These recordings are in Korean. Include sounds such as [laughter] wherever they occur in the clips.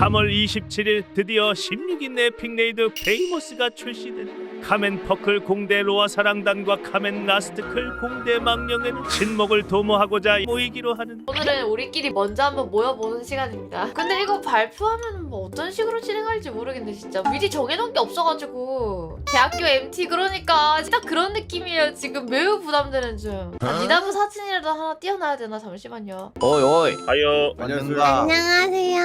3월 27일 드디어 16인 에픽 레이드 베이모스가 출시된 카멘 퍼클 공대 로아 사랑단과 카멘 라스트클 공대 망령에는 진목을 도모하고자 모이기로 하는 오늘은 우리끼리 먼저 한번 모여보는 시간입니다. 근데 이거 발표하면 뭐 어떤 식으로 진행할지 모르겠네 진짜. 미리 정해놓은 게 없어가지고 대학교 MT 그러니까 진짜 그런 느낌이에요. 지금 매우 부담되는 중. 아, 니나부 사진이라도 하나 띄워놔야 되나 잠시만요. 어이 어이 하여 안녕하세요. 안녕하세요.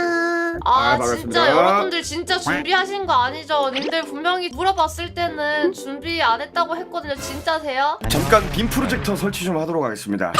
아, 아, 진짜 반갑습니다. 여러분들 진짜 준비하신 거 아니죠? 님들 분명히 물어봤을 때는 준비 안 했다고 했거든요. 진짜세요? 잠깐 빔 프로젝터 설치 좀 하도록 하겠습니다.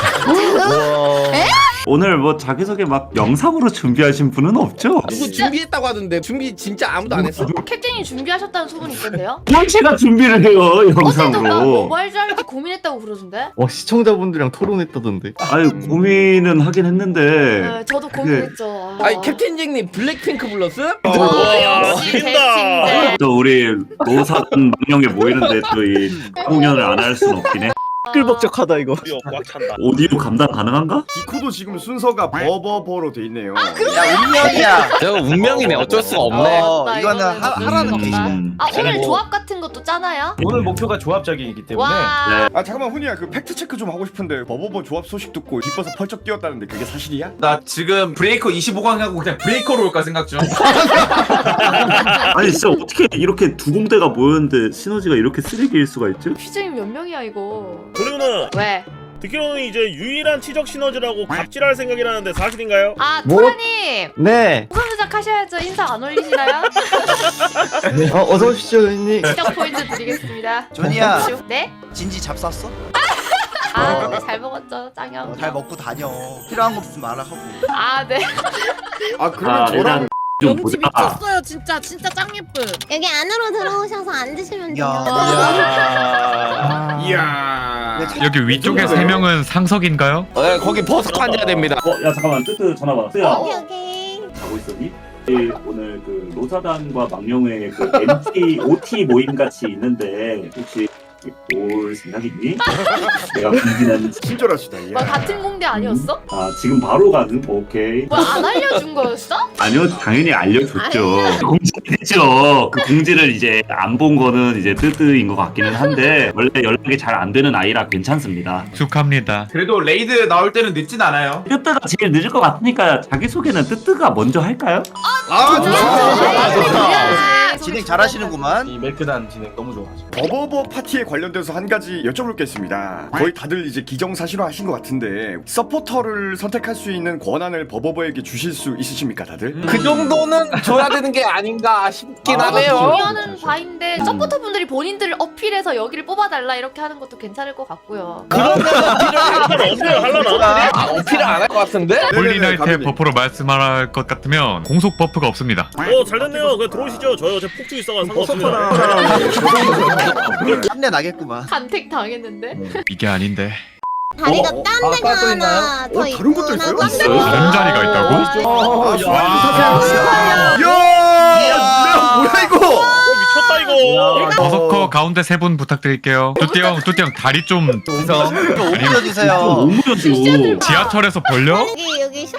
오늘 뭐 자기소개 막 영상으로 준비하신 분은 없죠? 누구 준비했다고 하던데 준비 진짜 아무도 안 했어? 캡틴이 준비하셨다는 소문이 있던데요? 뭘 제가 준비를 해요 어제도 영상으로 뭐할줄 알지 고민했다고 그러던데? 어 시청자분들이랑 토론했다던데 아유 고민은 하긴 했는데 네, 저도 고민했죠. 아니 캡틴 잭님 블랙핑크 블러스? 와, 역시 캡틴제. 또 우리 노사단 [laughs] 망령에 모이는데 또 이 [laughs] 공연을 안할순 없긴 해 끌벅적하다 이거 꽉 찬다 오디오 감당 가능한가? 디코도 지금 순서가 버버버로 돼 있네요. 야 운명이야. 저거 운명이네 어쩔 수가 없네 어 나 이거는 이거는 하, 하라는 뜻이야. 없다. 음. 아 오늘 뭐- 조합 같은 것도 짜나요? 오늘 목표가 조합적이기 때문에 와. 아 잠깐만 훈이야 그 팩트 체크 좀 하고 싶은데 버버버 조합 소식 듣고 기뻐서 펄쩍 뛰었다는데 그게 사실이야? 나 지금 브레이커 25강 하고 그냥 브레이커로 올까 생각 중 [laughs] 아니 진짜 어떻게 이렇게 두 공대가 모였는데 시너지가 이렇게 쓰레기일 수가 있지? 휘정이 몇 명이야 이거? 그리고는 왜? 듣기로는 이제 유일한 치적 시너지라고 갑질할 생각이라는데 사실인가요? 아 뭐? 토라님 네 우선 시작 하셔야죠. 인사 안 올리시나요? [laughs] 어, 어서 오십시오 언니 시작 포인트 드리겠습니다. 준이야 네? 진지 잡쌌어? 아, 네, 잘 먹었죠, 짱형. 어, 잘 먹고 다녀. 필요한 거 없으면 말아 하고. 아, 네. 아 그러면 아 저랑 좀 보자 미쳤어요, 진짜 진짜 짱 예쁜. 여기 안으로 들어오셔서 앉으시면 돼요. 야. 이야. 여기 위쪽에 세 명은 상석인가요? 어, 거기 버섯 앉아야 됩니다 어, 야 잠깐만 뜨뜨 전화 와 뜨야 오케이 오케이. 자고 있었니? 네, 오늘 그 로사단과 망령회 그 MT, OT 모임 같이 있는데 혹시 올 생각 있니? [laughs] 내가 궁금한 친절하시다. 뭐 이야. 같은 공대 아니었어? 아 지금 바로 가는 오케이 뭐 안 알려준 거였어? 아니요 당연히 알려줬죠 공지했죠 그 공지를 이제 안 본 거는 이제 뜨뜨인 것 같기는 한데 원래 연락이 잘 안 되는 아이라 괜찮습니다 축하합니다. 그래도 레이드 나올 때는 늦진 않아요 뜨뜨가 제일 늦을 것 같으니까 자기소개는 뜨뜨가 먼저 할까요? 아 좋다. 좋다. 진행 잘하시는구만. 이 멜크단 진행 너무 좋아하죠 버버버 파티에 관련돼서 한 가지 여쭤볼 게 있습니다. 거의 다들 이제 기정사실화 하신 것 같은데 서포터를 선택할 수 있는 권한을 버버버에게 주실 수 있으십니까, 다들? 그 정도는 줘야 되는 게 아닌가 싶긴 아, 하네요 중요한 바인데 서포터 분들이 본인들을 어필해서 여기를 뽑아달라 이렇게 하는 것도 괜찮을 것 같고요. 어때요 할라나? 아 어필을 안 할 것 같은데? 홀리나이트의 가면이. 버프로 말씀할 것 같으면 공속 버프가 없습니다. 어 잘 됐네요 그냥 들어오시죠 저어 제 폭주 있어가 상관없습니다 탐내 나겠구만. 간택 당했는데? 이게 아닌데 다리가 어, 어, 딴 아, 데가 또 있나요? 하나 더 어, 다른 것도 있어요? 있어요? 다른 자리가 있다고? 아, 야. 야, 뭐야 이거? 어 미쳤다 이거 버서커 가운데 세 분 부탁드릴게요. 뚜띠형, 뚜띠형 다리 좀 이거 옮겨주세요. 지하철에서 벌려? 여기 여기 쇼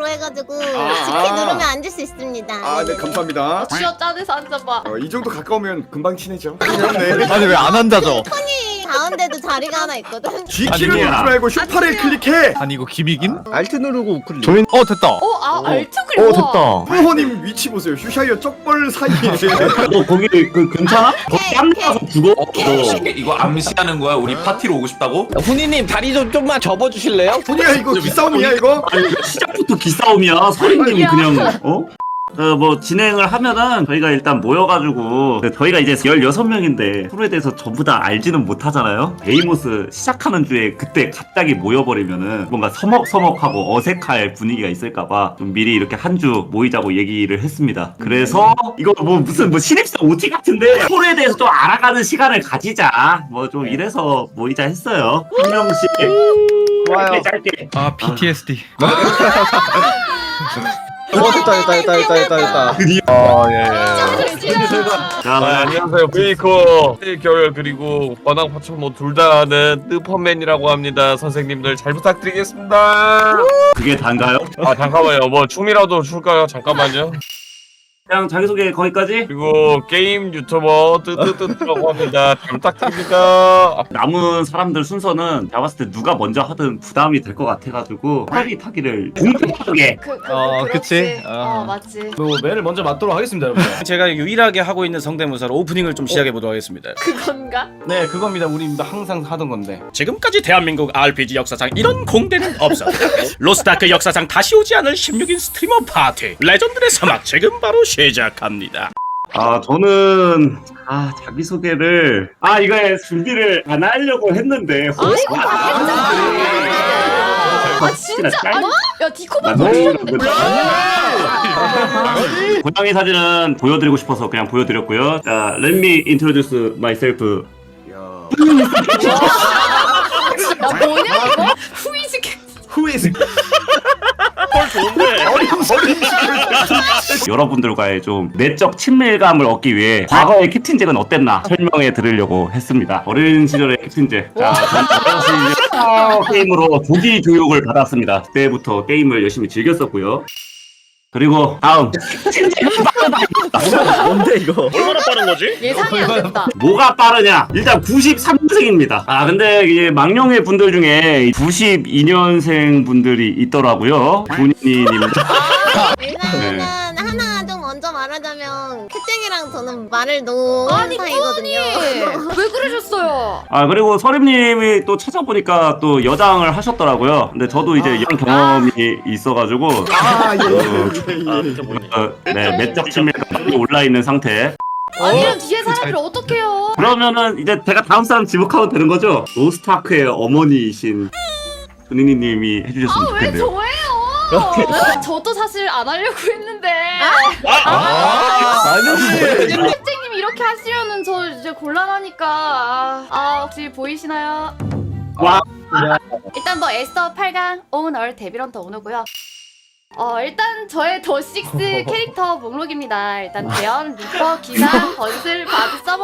파 쪽으로 해가지고 아. 직접 누르면 앉을 수 있습니다. 아, 네 감사합니다. 쥐어 짜내서 앉아봐. 어, 이 정도 가까우면 금방 친해져. 그렇네. 아니 왜안 앉아져 이 가운데도 자리가 하나 있거든. G키를 아니, 누르지 말고 쇼파를 클릭해. 아니 이거 김이긴? 알트 누르고 우클릭. 조인 어 됐다 어, 아, 알트 어 그리고. 됐다 후호님 위치 보세요. 슈샤이어 쪽벌 사이에. [laughs] 너 거기 그 괜찮아? 거기 땀 나서 죽어? 너. 이거 암시하는 거야 우리 파티로 오고 싶다고? 훈이님 다리 좀 좀만 접어주실래요? 훈이야 이거 기싸움이야 이거? 아니 시작부터 기 싸움이야 서인님이 그냥 어? 어, 뭐 진행을 하면은 저희가 일단 모여가지고 그 저희가 이제 16명인데 프로에 대해서 전부 다 알지는 못하잖아요. 베이모스 시작하는 주에 그때 갑자기 모여버리면은 뭔가 서먹서먹하고 어색할 분위기가 있을까봐 좀 미리 이렇게 한 주 모이자고 얘기를 했습니다. 그래서 이거 뭐 무슨 뭐 신입생 OT 같은데 프로에 대해서 좀 알아가는 시간을 가지자. 뭐 좀 이래서 모이자 했어요. 한 명씩 좋아요. 짧게 짧게 아. PTSD. 어 됐다 됐다 됐다 됐다 됐다 됐다. 자, 안녕하세요. 브레이커 겨울 그리고 번왕 파충 뭐둘 다 하는 뜨퍼맨이라고 합니다. 선생님들 잘 부탁드리겠습니다. 그게 단가요? 아 잠깐만요. 뭐 춤이라도 출까요? 잠깐만요 그냥 자기소개 거기까지? 그리고 게임 유튜버 뜨뜨뜨라고 합니다 잘 부탁드립니다 남은 사람들 순서는 제가 봤을 때 누가 먼저 하든 부담이 될 것 같아가지고 팔이 타기를 공평하게 그, 그, 어, 그렇지. 그치? 어 어. 맞지. 그 매를 먼저 맞도록 하겠습니다 여러분 [laughs] 제가 유일하게 하고 있는 성대모사로 오프닝을 좀 시작해 보도록 하겠습니다. 그건가? 네 그겁니다 우리 항상 하던 건데 지금까지 대한민국 RPG 역사상 이런 공대는 없었다. [laughs] 로스타크 역사상 다시 오지 않을 16인 스트리머 파티 레전드의 사막 지금 바로 시 작합니다. 아 저는 아 자기 소개를 아 이거에 준비를 안 하려고 했는데 아이고 다 했잖아. 아 진짜? 아, 야 디코방 보여줬는데. 고양이 사진은 보여드리고 싶어서 그냥 보여드렸고요. 자, let me introduce myself. 야 뭐냐 이거? 후이즈 캐. 후에스 헐 좋은데. 여러분들과의 좀 내적 친밀감을 얻기 위해 과거의 캡틴 잭은 어땠나 설명해 드리려고 했습니다. 어린 시절의 캡틴 잭. 자, 전때 스타 게임으로 조기 교육을 받았습니다. 그때부터 게임을 열심히 즐겼었고요. 그리고 다음 뭔데 이거 얼마나 빠른 거지? 예상이 안 됐다. 뭐가 빠르냐? 일단 93년생입니다. 아 근데 이게 망령의 분들 중에 92년생 분들이 있더라고요. 본인님 일단은 [laughs] 하나 좀 먼저 말하자면 캡쟁이랑 저는 말을 놓은 아니 사이거든요. 왜 그러셨어요? 아 그리고 서림님이 또 찾아보니까 또 여장을 하셨더라고요. 근데 저도 이제 이런 경험이 있어가지고 아, 어, 아, 어, 네 매적 친밀감이 올라 있는 상태. 아니 이런 뒤에 사람들 어떡해요? 그러면은 이제 제가 다음 사람 지목하면 되는 거죠? 로스타크의 어머니이신 조니니님이 해주셨으면 아 왜 좋겠네요. 저예요? 저도 사실 안 하려고 했는데 아니지 캡쟁님이 이렇게 하시면은 저 이제 곤란하니까 아, 아 혹시 보이시나요? 와. 일단 뭐 에스더 8강 오늘 데뷔런터 오누고요. 어 일단 저의 더6 [laughs] 캐릭터 목록입니다. 일단 대연, 리퍼, 기상, [laughs] 건슬, 바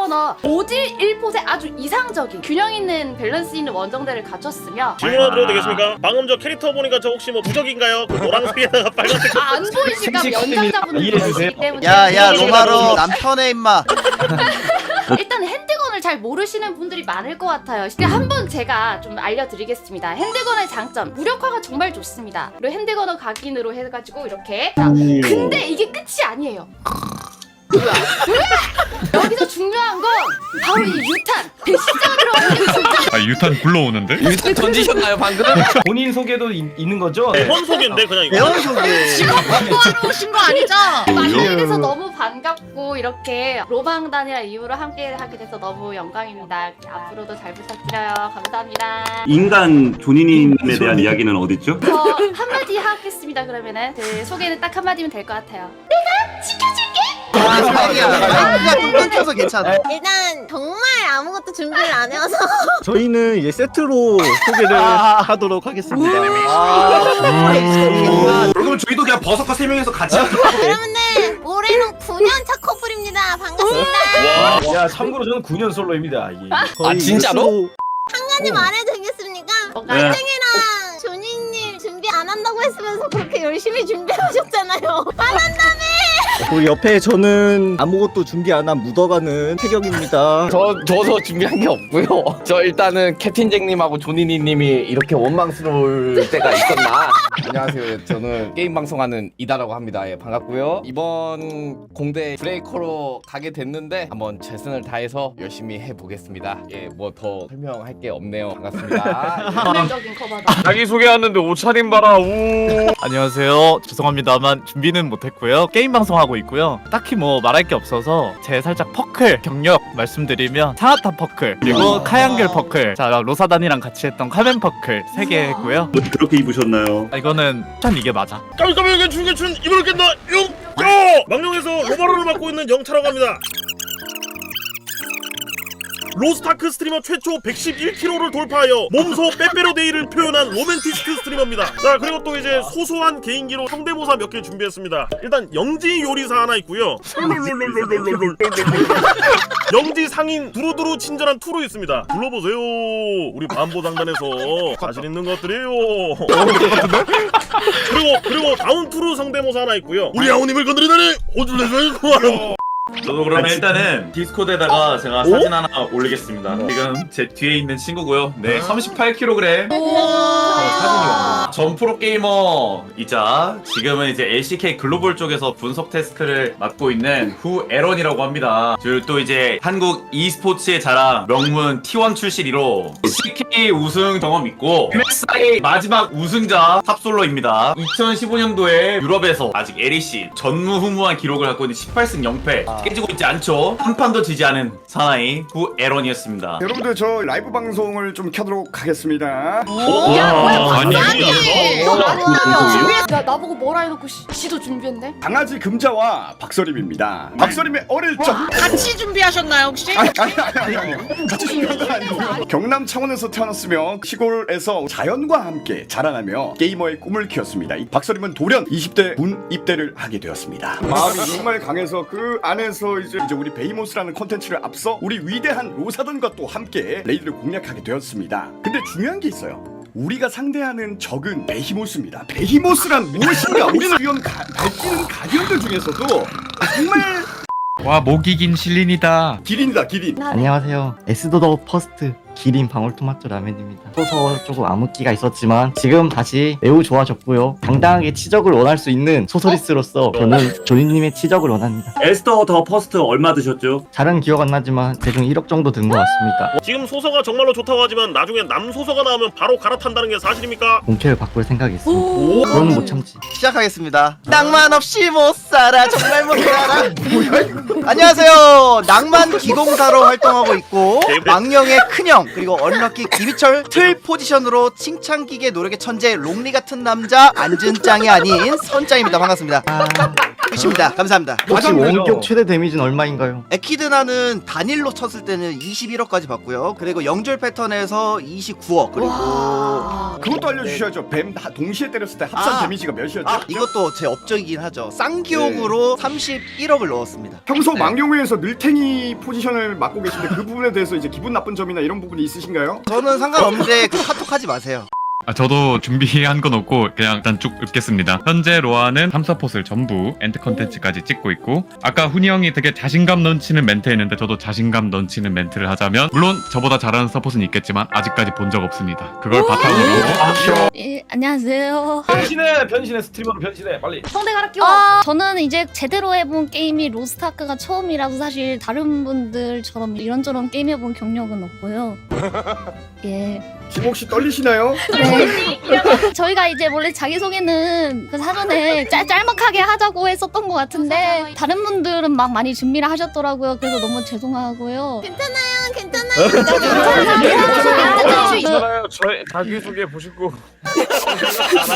드, 서버너 모질 1포세 아주 이상적인 균형 있는 밸런스 있는 원정대를 갖췄으며 질문 하나 드려도 되겠습니까? 방금 저 캐릭터 보니까 저 혹시 뭐 부적인가요? 그 노란색에다가 빨간색. 아, 안 보이실까 연장자분들 계시기 때문에 야야 로마로 남편의 임마. [laughs] 일단 핸드건을 잘 모르시는 분들이 많을 것 같아요. 근데 한번 제가 좀 알려드리겠습니다. 핸드건의 장점 무력화가 정말 좋습니다. 그리고 핸드건을 각인으로 해가지고 이렇게 자, 근데 이게 끝이 아니에요. 뭐야? 여기서 중요한 건 바로 이 유탄 배신자가 들어가는 게 중요. 아 유탄 굴러오는데? 일단 던지셨나요 방금? [laughs] 본인 소개도 있, 있는 거죠? 대본 소개인데 그냥 이거. 대원 소개. 직업 공부하러 오신 거 아니죠? 만나게 음. 돼서 너무 반갑고 이렇게 로방단이라 이유로 함께 하게 돼서 너무 영광입니다. 앞으로도 잘 부탁드려요. 감사합니다. 인간 조니님에 대한 이야기는 어딨죠? 저 한마디 하겠습니다. 그러면은 그 소개는 딱 한마디면 될 것 같아요. 아, 사이야. 사이가 좀 끊겨서 괜찮아. 일단 정말 아무것도 준비를 안 해와서 [laughs] 저희는 이제 세트로 소개를 하도록 하겠습니다 그럼 저희도 그냥 버섯과 세 명이서 같이 하죠. 여러분들 올해는 9년차 커플입니다. 반갑습니다. 야 참고로 저는 9년 솔로입니다. 이게. 거의 진짜로? 한 가지 말해도 되겠습니까? 네. 캡쟁이랑 조니님 준비 안 한다고 했으면서 그렇게 열심히 준비하셨잖아요. 그 옆에 저는 아무것도 준비 안 한 묻어가는 태경입니다 저 저도 준비한 게 없고요. 저 일단은 캡틴 잭님하고 조니니님이 이렇게 원망스러울 때가 있었나? 안녕하세요. 저는 게임 방송하는 이다라고 합니다. 예, 반갑고요. 이번 공대 브레이커로 가게 됐는데 한번 최선을 다해서 열심히 해보겠습니다. 예, 뭐 더 설명할 게 없네요. 반갑습니다. 커버다. 자기 소개하는데 옷차림 봐라. 우. 안녕하세요. 죄송합니다만 준비는 못했고요. 게임 방송 하고 있고요. 딱히 뭐 말할 게 없어서 제 살짝 퍼클 경력 말씀드리면 사나타 퍼클 그리고 카양겔 퍼클 자 로사단이랑 같이 했던 카멘 퍼클 세개 했고요. 뭐 그렇게 입으셨나요? 아, 이거는 전 이게 맞아. 깜깜하게 괜춘 괜춘 이걸 깬다. 용. 요. 망령에서 로마로를 맡고 있는 영차라고 합니다. 로스타크 스트리머 최초 111kg를 돌파하여 몸소 빼빼로데이를 표현한 로맨티스트 스트리머입니다. 자 그리고 또 이제 소소한 개인기로 성대모사 몇 개 준비했습니다. 일단 영지 요리사 하나 있고요. 영지 상인 두루두루 친절한 투루 있습니다. 불러보세요. 우리 만보장단에서 자신 있는 것들이에요. 그리고 그리고 다운 투루 성대모사 하나 있고요. 우리 아우님을 건드리다니 호줄내서 저도 그러면 일단은 디스코드에다가 제가 오? 사진 하나 올리겠습니다. 지금 제 뒤에 있는 친구고요. 네, 38kg. 사진이요. 전 프로 게이머이자 지금은 이제 LCK 글로벌 쪽에서 분석 태스크를 맡고 있는 후 에런이라고 합니다. 그리고 또 이제 한국 e스포츠의 자랑 명문 T1 출신이로 CK 우승 경험 있고 MSI 마지막 우승자 탑솔로입니다. 2015년도에 유럽에서 아직 LEC 전무후무한 기록을 갖고 있는 18승 0패 깨지고 있지 않죠. 한 판도 지지 않은 사나이 후 에런이었습니다. 여러분들 저 라이브 방송을 좀 켜도록 하겠습니다. 야 뭐야 아니, 박사님 아니, 너 아니, 준비했 야? 나보고 뭐라 해놓고 시, 지도 준비했네? 강아지 금자와 박서림입니다. 박서림의 어릴 적. 같이 준비하셨나요 혹시? 아니 아니 아니 아니 아니. 같이 중요한 건 아니고요? 경남 창원에서 태어났으며 시골에서 자연과 함께 자라나며 게이머의 꿈을 키웠습니다. 이 박서림은 돌연 20대 군 입대를 하게 되었습니다. 마음이 정말 강해서 그 안에 서 이제, 이제 우리 베이모스라는 컨텐츠를 앞서 우리 위대한 로사던과 또 함께 레이드를 공략하게 되었습니다 근데 중요한 게 있어요 우리가 상대하는 적은 베히모스입니다. 베히모스란 무엇인가? 우리는 이런 가, 발기는 가디언들 중에서도 정말 와 목이 긴 실린이다 기린이다 기린. 안녕하세요. 에스도더 퍼스트 기린 방울토마토 라면입니다. 소서 조금 암흑기가 있었지만 지금 다시 매우 좋아졌고요. 당당하게 치적을 원할 수 있는 소서리스로서 저는 조니님의 치적을 원합니다. 에스터 더 퍼스트 얼마 드셨죠? 잘은 기억 안 나지만 대충 1억 정도 든 것 같습니다. 지금 소서가 정말로 좋다고 하지만 나중에 남 소서가 나오면 바로 갈아탄다는 게 사실입니까? 본캐를 바꿀 생각이 있습니다. 그건 못 참지. 시작하겠습니다. 낭만 없이 못 살아 정말 못 살아. 안녕하세요. 낭만 기공사로 활동하고 있고 망령의 큰형 그리고 언럭키 김희철 틀 포지션으로 칭찬기계 노력의 천재 롱리 같은 남자 안준짱이 아닌 선짱입니다. 반갑습니다. 끝입니다. 감사합니다. 혹시 원격 최대 데미지는 얼마인가요? 에키드나는 단일로 쳤을 때는 21억까지 받고요. 그리고 영절 패턴에서 29억 그리고 와 그것도 알려주셔야죠. 뱀 다 동시에 때렸을 때 합산 아. 데미지가 몇이었죠? 아, 이것도 제 업적이긴 하죠. 쌍기옥으로 31억을 넣었습니다. 평소 네. 망령회에서 늘탱이 포지션을 맡고 계신데 그 부분에 대해서 이제 기분 나쁜 점이나 이런 부분이 있으신가요? 저는 상관없는데 그 카톡 하지 마세요. 아, 저도 준비한 건 없고 그냥 일단 쭉 읽겠습니다. 현재 로아는 3, 4포스를 전부 엔드 컨텐츠까지 찍고 있고 아까 훈이 형이 되게 자신감 넘치는 멘트 했는데 저도 자신감 넘치는 멘트를 하자면 물론 저보다 잘하는 서폿은 있겠지만 아직까지 본 적 없습니다. 그걸 바탕으로 예, 안녕하세요. 변신해, 변신해, 스트리머로 변신해, 빨리. 성대 갈아 끼워 아, 저는 이제 제대로 해본 게임이 로스타크가 처음이라서 사실 다른 분들처럼 이런저런 게임 해본 경력은 없고요. [laughs] 예. 지금 혹시 떨리시나요? 네. [laughs] 저희가 이제 원래 자기소개는 그 사전에 짤, 짤막하게 하자고 했었던 것 같은데 다른 분들은 막 많이 준비를 하셨더라고요. 그래서 너무 죄송하고요. 괜찮아요, 괜찮아요. 괜찮아요. 저희 자기소개 보시고.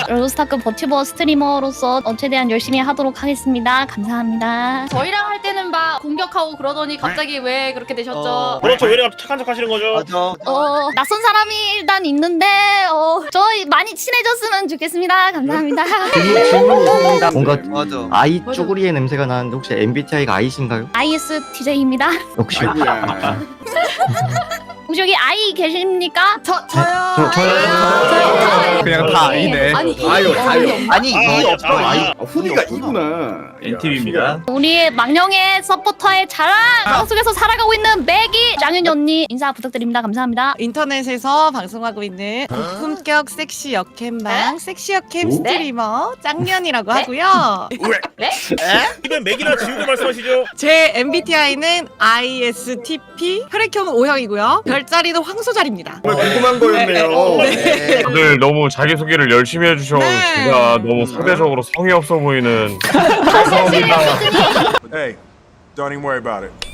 로스타크 버티버 스트리머로서 어, 최대한 열심히 하도록 하겠습니다. 감사합니다. 저희랑 할 때는 막 공격하고 그러더니 갑자기 왜 그렇게 되셨죠 어. 그렇죠. 왜 이렇게 착한 척 하시는 거죠? 맞아. 어, 낯선 사람이 일단 있는데 어, 저희 많이 친해졌으면 좋겠습니다. 감사합니다. 질문입니다. 뭔가 맞아. 아이 쪼구리의 냄새가 나는데 혹시 MBTI가 아이신가요? ISTJ입니다. 역시. 아이고야. Ha ha ha! 혹시 여기 아이 계십니까? 저 저요 저- 저요. 그냥 다 아니네. 아니 이 아유, 아유. 아니 이 아, 없어. 아, 아이. 아, 훈이가 이구나. NTV입니다. 우리의 망령의 서포터의 자랑 방송 속에서 살아가고 있는 맥이 장윤이 언니 인사 부탁드립니다. 감사합니다. 인터넷에서 방송하고 있는 고품격 섹시 역캠방 섹시 역캠 스트리머 짱년이라고 하고요. 이번 맥이나 지우개 말씀하시죠? 제 MBTI는 ISTP 혈액형은 O형이고요. 별 자리는 황소 자리입니다. 정말 궁금한 거였네요. 네. 다들 너무 자기소개를 열심히 해주셔서 네. 제가 너무 상대적으로 성의 없어 보이는 [laughs] 아, 죄송합니다. Hey, don't even worry about it.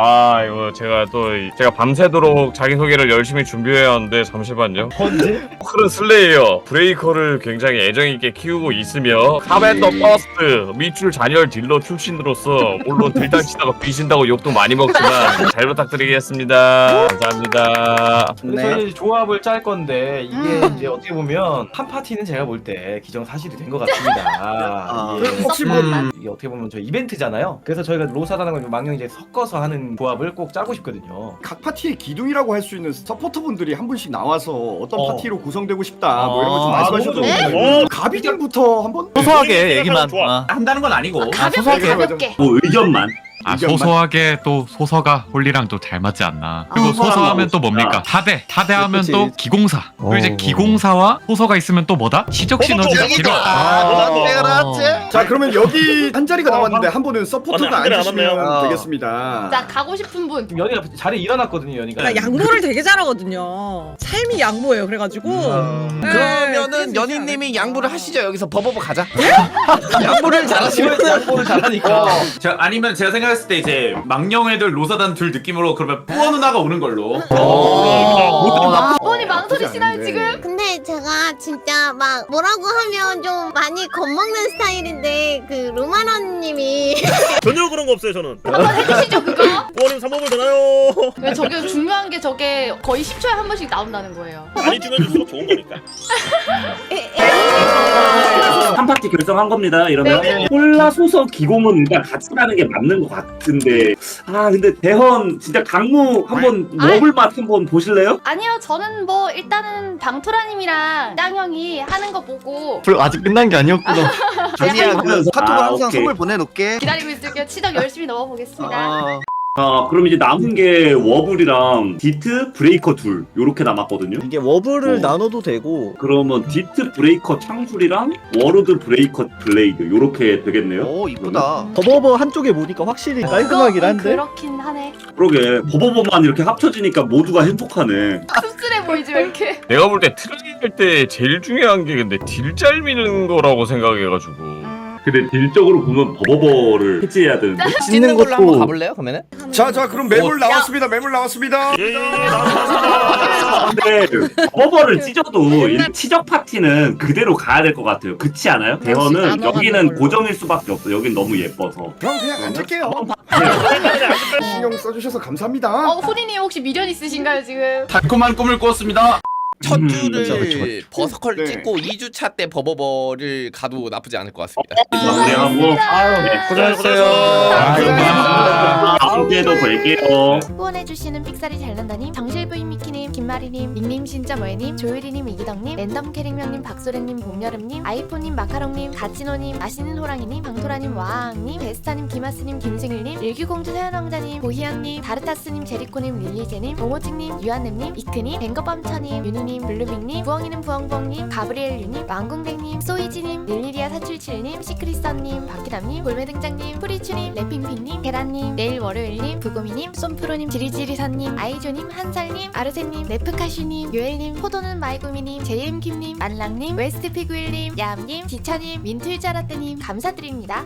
아 이거 제가 또 이- 제가 밤새도록 자기소개를 열심히 준비해야 하는데 잠시만요 언제? 포크는 슬레이어 브레이커를 굉장히 애정있게 키우고 있으며 카멘더 퍼스트 밑줄 잔열 딜러 출신으로서 물론 딜당 치다가 비신다고 욕도 많이 먹지만 잘 부탁드리겠습니다 감사합니다 근데 네. 저희 조합을 짤 건데 이게 음. 이제 어떻게 보면 한 파티는 제가 볼 때 기정사실이 된 것 같습니다. 아. 이게, 혹시 뭐 음, 이게 어떻게 보면 저희 이벤트잖아요. 그래서 저희가 로사단과 망령 이제 섞어서 하는 조합을 꼭 짜고 싶거든요. 각 파티의 기둥이라고 할 수 있는 서포터 분들이 한 분씩 나와서 어떤 어. 파티로 구성되고 싶다 뭐 이런 거좀 아, 말씀하셔도 네? 되고 가비들부터 한번 소소하게 얘기만. 좋아. 어. 한다는 건 아니고 가볍게 소소하게 가볍게. 뭐 의견만 아 의견만? 소소하게 또 소서가 홀리랑 또 잘 맞지 않나 그리고 아, 소서하면 또 뭡니까 타대 타대하면 그치. 또 기공사 그리고 이제 오. 기공사와 소서가 있으면 또 뭐다 시적 시너지가 필요 아, 어. 그렇지. 자 그러면 여기 한 자리가 남았는데 한 분은 서포터가 맞네, 한 자리 앉으시면 남았네요. 되겠습니다. 자 가고 싶은 분. 지금 연희가 자리에 일어났거든요, 연희가. 나 양보를 되게 잘하거든요. 삶이 양보예요. 그래가지고 음. 네, 그러면은 그래서 연희님이 양보를 하시죠. 여기서 버버버 가자. [laughs] 양보를 잘하시면 양보를 잘하니까. 자, 아니면 제가 생각했을 때 이제 망령 애들 로사단 둘 느낌으로 그러면 뿌어 누나가 오는 걸로. 어, 어머니 망설이 시나요 않은데. 지금? 근데 제가 진짜 막 뭐라고 하면 좀 많이 겁먹는 스타일인데 그 루마나님이 전혀 그런 거 없어요 저는. 한번 해주시죠 그거. 부모님 삼범을 되나요? 왜 저게 중요한 게 저게 거의 10초에 한 번씩 나온다는 거예요. 많이 찍어줄수록 좋은 거니까. [laughs] 한 파티 결정한 겁니다. 이러면 네. 콜라 소서 기공은 일단 같이 가는 게 맞는 것 같은데 아 근데 대헌 진짜 강무 한번. 먹을 맛 한번 보실래요? 아니요 저는 뭐 일단은 방토라님이랑 짱형이 하는 거 보고 불 아직 끝난 게 아니었구나. [laughs] 아니야 그 하면서- 카톡을 아, 항상 오케이. 선물 보내놓게. 기다리고 있을게요. 치적 열심히 넣어보겠습니다. 아, 아 그럼 이제 남은 게 워블이랑 디트 브레이커 둘 요렇게 남았거든요. 이게 워블을 어. 나눠도 되고. 그러면 디트 브레이커 창술이랑 워로드 브레이커 블레이드 요렇게 되겠네요. 오 이쁘다. 버버버 한쪽에 보니까 확실히 깔끔하긴 그거, 한데. 그렇긴 하네. 그러게 버버버만 이렇게 합쳐지니까 모두가 행복하네. 씁쓸해 보이지 왜 이렇게? 내가 볼 때 트레이드 때 제일 중요한 게 근데 딜 잘 미는 거라고 생각해가지고 근데 딜적으로 보면 버버버를 해지해야 되는데. 찢는 걸로 한번 가볼래요? 그러면은? 자, 자 그럼 매물 나왔습니다. 매물 나왔습니다. 예, 예, 나왔습니다. 근데 버버를 찢어도 이 치적 파티는 그대로 가야 될 것 같아요. 그렇지 않아요? 대원은 나눠가는 여기는 걸로. 고정일 수밖에 없어. 여긴 너무 예뻐서. 그럼 그냥 앉을게요. 네. [laughs] 신경 써주셔서 감사합니다. 어 후리님 혹시 미련 있으신가요 지금? 달콤한 꿈을 꾸었습니다. 첫 음, 주를 그쵸, 그쵸, 그쵸. 버서컬 네. 찍고 2주차 때 버버버를 가도 나쁘지 않을 것 같습니다. 마무리하고 네. 고생하셨어요. 아, 다음 주에도 뵐게요. 후원해주시는 픽사리 잘난다님, 정실부인 미키님, 김마리님, 닉님 신짜모에님, 조유리님, 이기덕님, 랜덤 캐릭명님, 박소래님, 봄여름님, 아이폰님, 마카롱님, 가치노님, 맛있는 호랑이님, 방토라님, 와앙님, 베스타님, 김하스님, 김승일님, 일규공주 서현왕자님, 보희연님, 다르타스님, 제리코님, 릴리제님, 모모찡님, 유한nem님, 이크님, 뱅거밤차님, 유니님, 블루밍님, 부엉이는 부엉부엉님, 가브리엘유님, 왕궁백님, 소이지님, 릴리리아 477님, 시크릿선님, 박기남님, 볼메등장님, 프리추님, 래핑핑님, 계란님, 내일 월요일님, 부고미님, 쏨프로님, 지리지리선님, 아이조님, 한살님, 아르세님, 네프카슈님, 요엘님, 포도는 마이구미님, 제이엠킴님, 만랑님, 웨스트피구일님, 얌님, 지차님, 민툴자라떼님 감사드립니다.